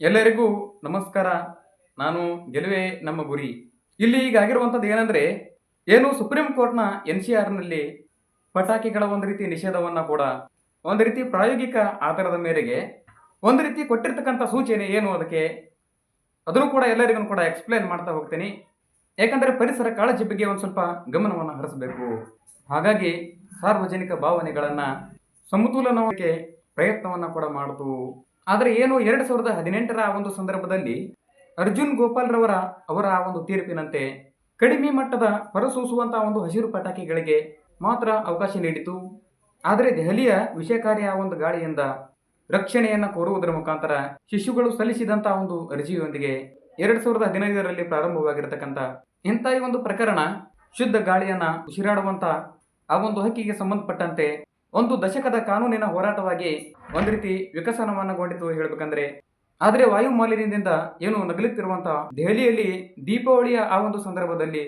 ಎಲ್ಲರಿಗೂ ನಮಸ್ಕಾರ. ನಾನು ಗೆಲುವೆ ನಮ್ಮ ಗುರಿ. ಇಲ್ಲಿ ಈಗ ಆಗಿರುವಂಥದ್ದು ಏನಂದ್ರೆ, ಏನು ಸುಪ್ರೀಂ ಕೋರ್ಟ್ನ ಎನ್ ಸಿ ಆರ್ನಲ್ಲಿ ಪಟಾಕಿಗಳ ಒಂದು ರೀತಿ ನಿಷೇಧವನ್ನ ಕೂಡ, ಒಂದು ರೀತಿ ಪ್ರಾಯೋಗಿಕ ಆಧಾರದ ಮೇರೆಗೆ, ಒಂದು ರೀತಿ ಕೊಟ್ಟಿರ್ತಕ್ಕಂಥ ಸೂಚನೆ ಏನು ಅದಕ್ಕೆ? ಅದನ್ನು ಕೂಡ ಎಲ್ಲರಿಗೂ ಕೂಡ ಎಕ್ಸ್ಪ್ಲೈನ್ ಮಾಡ್ತಾ ಹೋಗ್ತೀನಿ. ಯಾಕಂದರೆ ಪರಿಸರ ಕಾಳಜಿ ಬಗ್ಗೆ ಒಂದು ಸ್ವಲ್ಪ ಗಮನವನ್ನು ಹರಿಸಬೇಕು. ಹಾಗಾಗಿ ಸಾರ್ವಜನಿಕ ಭಾವನೆಗಳನ್ನು ಸಮತೋಲನಕ್ಕೆ ಪ್ರಯತ್ನವನ್ನು ಕೂಡ ಮಾಡಿತು ಆದರೆ ಏನು ಎರಡು ಸಾವಿರದ ಹದಿನೆಂಟರ ಒಂದು ಸಂದರ್ಭದಲ್ಲಿ ಅರ್ಜುನ್ ಗೋಪಾಲ್ರವರ ಅವರ ಒಂದು ತೀರ್ಪಿನಂತೆ ಕಡಿಮೆ ಮಟ್ಟದ ಹೊರಸೂಸುವಂತಹ ಒಂದು ಹಸಿರು ಪಟಾಕಿಗಳಿಗೆ ಮಾತ್ರ ಅವಕಾಶ ನೀಡಿತು. ಆದರೆ ದೆಹಲಿಯ ವಿಷಕಾರಿಯ ಒಂದು ಗಾಳಿಯಿಂದ ರಕ್ಷಣೆಯನ್ನು ಕೋರುವುದರ ಮುಖಾಂತರ ಶಿಶುಗಳು ಸಲ್ಲಿಸಿದಂತಹ ಒಂದು ಅರ್ಜಿಯೊಂದಿಗೆ ಎರಡು ಸಾವಿರದ ಹದಿನೈದರಲ್ಲಿ ಪ್ರಾರಂಭವಾಗಿರತಕ್ಕಂಥ ಇಂಥ ಈ ಒಂದು ಪ್ರಕರಣ ಶುದ್ಧ ಗಾಳಿಯನ್ನ ಉಸಿರಾಡುವಂಥ ಆ ಒಂದು ಹಕ್ಕಿಗೆ ಸಂಬಂಧಪಟ್ಟಂತೆ ಒಂದು ದಶಕದ ಕಾನೂನಿನ ಹೋರಾಟವಾಗಿ ಒಂದು ರೀತಿ ವಿಕಸನವನ್ನಗೊಂಡಿತು ಹೇಳಬೇಕಂದ್ರೆ. ಆದರೆ ವಾಯು ಮಾಲಿನ್ಯದಿಂದ ಏನು ನಗಲುತ್ತಿರುವಂತಹ ದೆಹಲಿಯಲ್ಲಿ ದೀಪಾವಳಿಯ ಆ ಒಂದು ಸಂದರ್ಭದಲ್ಲಿ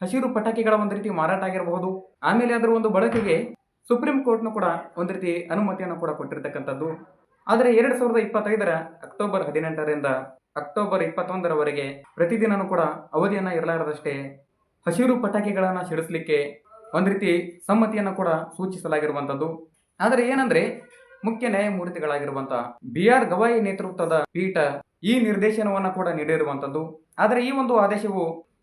ಹಸಿರು ಪಟಾಕಿಗಳ ಒಂದು ರೀತಿ ಮಾರಾಟ ಆಗಿರಬಹುದು. ಆಮೇಲೆ ಅದರ ಒಂದು ಬಳಕೆಗೆ ಸುಪ್ರೀಂ ಕೋರ್ಟ್ನು ಕೂಡ ಒಂದು ರೀತಿ ಅನುಮತಿಯನ್ನು ಕೂಡ ಕೊಟ್ಟಿರ್ತಕ್ಕಂಥದ್ದು. ಆದರೆ ಎರಡು ಸಾವಿರದ ಇಪ್ಪತ್ತೈದರ ಅಕ್ಟೋಬರ್ ಹದಿನೆಂಟರಿಂದ ಅಕ್ಟೋಬರ್ ಇಪ್ಪತ್ತೊಂದರವರೆಗೆ ಪ್ರತಿದಿನನೂ ಕೂಡ ಅವಧಿಯನ್ನು ಇರಲಾರದಷ್ಟೇ ಹಸಿರು ಪಟಾಕಿಗಳನ್ನು ಸಿಡಿಸಲಿಕ್ಕೆ ಒಂದು ರೀತಿ ಸಮ್ಮತಿಯನ್ನು ಕೂಡ ಸೂಚಿಸಲಾಗಿರುವಂಥದ್ದು ಆದರೆ ಏನಂದ್ರೆ, ಮುಖ್ಯ ನ್ಯಾಯಮೂರ್ತಿಗಳಾಗಿರುವಂಥ ಬಿ ಆರ್ ಗವಾಯಿ ನೇತೃತ್ವದ ಪೀಠ ಈ ನಿರ್ದೇಶನವನ್ನು ಕೂಡ ನೀಡಿರುವಂಥದ್ದು ಆದರೆ ಈ ಒಂದು ಆದೇಶವು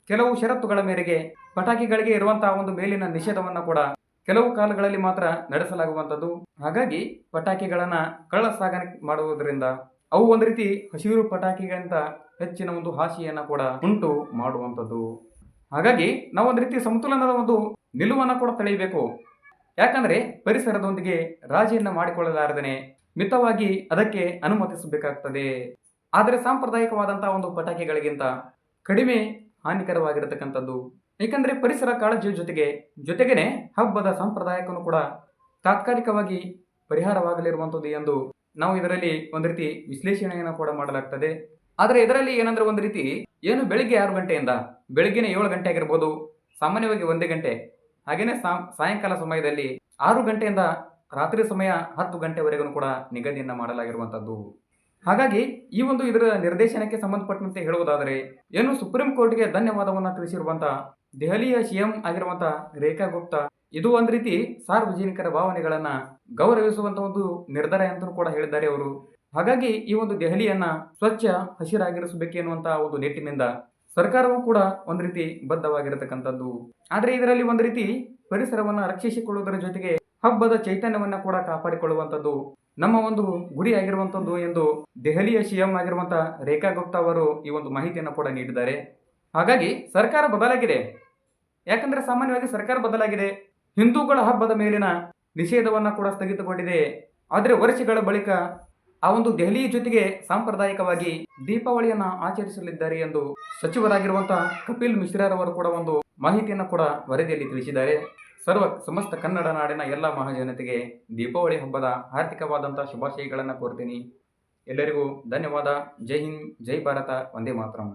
ಕೆಲವು ಷರತ್ತುಗಳ ಮೇರೆಗೆ ಪಟಾಕಿಗಳಿಗೆ ಇರುವಂತಹ ಒಂದು ಮೇಲಿನ ನಿಷೇಧವನ್ನು ಕೂಡ ಕೆಲವು ಕಾಲಗಳಲ್ಲಿ ಮಾತ್ರ ನಡೆಸಲಾಗುವಂಥದ್ದು ಹಾಗಾಗಿ ಪಟಾಕಿಗಳನ್ನ ಕಳ್ಳ ಸಾಗಣೆ ಮಾಡುವುದರಿಂದ ಅವು ಒಂದು ರೀತಿ ಹಸಿರು ಪಟಾಕಿಗಿಂತ ಹೆಚ್ಚಿನ ಒಂದು ಹಾಸಿಯನ್ನು ಕೂಡ ಉಂಟು ಮಾಡುವಂಥದ್ದು ಹಾಗಾಗಿ ನಾವು ಒಂದು ರೀತಿ ಸಮತೋಲನದ ಒಂದು ನಿಲುವನ್ನು ಕೂಡ ತಳೆಯಬೇಕು. ಯಾಕಂದರೆ ಪರಿಸರದೊಂದಿಗೆ ರಾಜಿಯನ್ನ ಮಾಡಿಕೊಳ್ಳಲಾರದನೆ ಮಿತವಾಗಿ ಅದಕ್ಕೆ ಅನುಮತಿಸಬೇಕಾಗ್ತದೆ. ಆದರೆ ಸಾಂಪ್ರದಾಯಿಕವಾದಂತಹ ಒಂದು ಪಟಾಕಿಗಳಿಗಿಂತ ಕಡಿಮೆ ಹಾನಿಕರವಾಗಿರತಕ್ಕಂಥದ್ದು. ಏಕೆಂದರೆ ಪರಿಸರ ಕಾಳಜಿಯ ಜೊತೆಗೆ, ಜೊತೆಗೇನೆ ಹಬ್ಬದ ಸಂಪ್ರದಾಯಕ್ಕೂ ಕೂಡ ತಾತ್ಕಾಲಿಕವಾಗಿ ಪರಿಹಾರವಾಗಲಿರುವಂಥದ್ದು ಎಂದು ನಾವು ಇದರಲ್ಲಿ ಒಂದು ರೀತಿ ವಿಶ್ಲೇಷಣೆಯನ್ನು ಕೂಡ ಮಾಡಲಾಗ್ತದೆ. ಆದರೆ ಇದರಲ್ಲಿ ಏನಂದ್ರೆ ಒಂದು ರೀತಿ, ಏನು ಬೆಳಿಗ್ಗೆ ಆರು ಗಂಟೆಯಿಂದ ಬೆಳಗ್ಗಿನ ಏಳು ಗಂಟೆ ಆಗಿರ್ಬೋದು, ಸಾಮಾನ್ಯವಾಗಿ ಒಂದೇ ಗಂಟೆ, ಹಾಗೇನೆ ಸಾಯಂಕಾಲ ಸಮಯದಲ್ಲಿ ಆರು ಗಂಟೆಯಿಂದ ರಾತ್ರಿ ಸಮಯ ಹತ್ತು ಗಂಟೆವರೆಗೂ ಕೂಡ ನಿಗದಿಯನ್ನ ಮಾಡಲಾಗಿರುವಂಥದ್ದು. ಹಾಗಾಗಿ ಈ ಒಂದು ಇದರ ನಿರ್ದೇಶನಕ್ಕೆ ಸಂಬಂಧಪಟ್ಟಂತೆ ಹೇಳುವುದಾದರೆ, ಏನು ಸುಪ್ರೀಂ ಕೋರ್ಟ್ಗೆ ಧನ್ಯವಾದವನ್ನು ತಿಳಿಸಿರುವಂತ ದೆಹಲಿಯ ಸಿಎಂ ಆಗಿರುವಂತ ರೇಖಾ ಗುಪ್ತಾ, ಇದು ಒಂದು ರೀತಿ ಸಾರ್ವಜನಿಕರ ಭಾವನೆಗಳನ್ನ ಗೌರವಿಸುವಂತ ಒಂದು ನಿರ್ಧಾರ ಅಂತಲೂ ಕೂಡ ಹೇಳಿದ್ದಾರೆ ಅವರು. ಹಾಗಾಗಿ ಈ ಒಂದು ದೆಹಲಿಯನ್ನ ಸ್ವಚ್ಛ ಹಸಿರಾಗಿರಿಸಬೇಕೆನ್ನುವಂತಹ ಒಂದು ನಿಟ್ಟಿನಿಂದ ಸರ್ಕಾರವೂ ಕೂಡ ಒಂದು ರೀತಿ ಬದ್ಧವಾಗಿರತಕ್ಕಂಥದ್ದು. ಆದರೆ ಇದರಲ್ಲಿ ಒಂದು ರೀತಿ ಪರಿಸರವನ್ನ ರಕ್ಷಿಸಿಕೊಳ್ಳುವುದರ ಜೊತೆಗೆ ಹಬ್ಬದ ಚೈತನ್ಯವನ್ನ ಕೂಡ ಕಾಪಾಡಿಕೊಳ್ಳುವಂಥದ್ದು ನಮ್ಮ ಒಂದು ಗುರಿ ಆಗಿರುವಂಥದ್ದು ಎಂದು ದೆಹಲಿಯ ಸಿಎಂ ಆಗಿರುವಂತಹ ರೇಖಾ ಗುಪ್ತಾ ಅವರು ಈ ಒಂದು ಮಾಹಿತಿಯನ್ನು ಕೂಡ ನೀಡಿದ್ದಾರೆ. ಹಾಗಾಗಿ ಸರ್ಕಾರ ಬದಲಾಗಿದೆ. ಯಾಕಂದ್ರೆ ಸಾಮಾನ್ಯವಾಗಿ ಸರ್ಕಾರ ಬದಲಾಗಿದೆ. ಹಿಂದೂಗಳ ಹಬ್ಬದ ಮೇಲಿನ ನಿಷೇಧವನ್ನ ಕೂಡ ಸ್ಥಗಿತಗೊಂಡಿದೆ. ಆದರೆ ವರ್ಷಗಳ ಬಳಿಕ ಆ ಒಂದು ದೆಹಲಿ ಜೊತೆಗೆ ಸಾಂಪ್ರದಾಯಿಕವಾಗಿ ದೀಪಾವಳಿಯನ್ನ ಆಚರಿಸಲಿದ್ದಾರೆ ಎಂದು ಸಚಿವರಾಗಿರುವಂತಹ ಕಪಿಲ್ ಮಿಶ್ರಾರವರು ಕೂಡ ಒಂದು ಮಾಹಿತಿಯನ್ನು ಕೂಡ ವರದಿಯಲ್ಲಿ ತಿಳಿಸಿದ್ದಾರೆ. ಸರ್ವ ಸಮಸ್ತ ಕನ್ನಡ ನಾಡಿನ ಎಲ್ಲ ಮಹಾಜನತೆಗೆ ದೀಪಾವಳಿ ಹಬ್ಬದ ಆರ್ಥಿಕವಾದಂತಹ ಶುಭಾಶಯಗಳನ್ನು ಕೋರ್ತೀನಿ. ಎಲ್ಲರಿಗೂ ಧನ್ಯವಾದ. ಜೈ ಹಿಂದ್, ಜೈ ಭಾರತ ಒಂದೇ ಮಾತರಂ.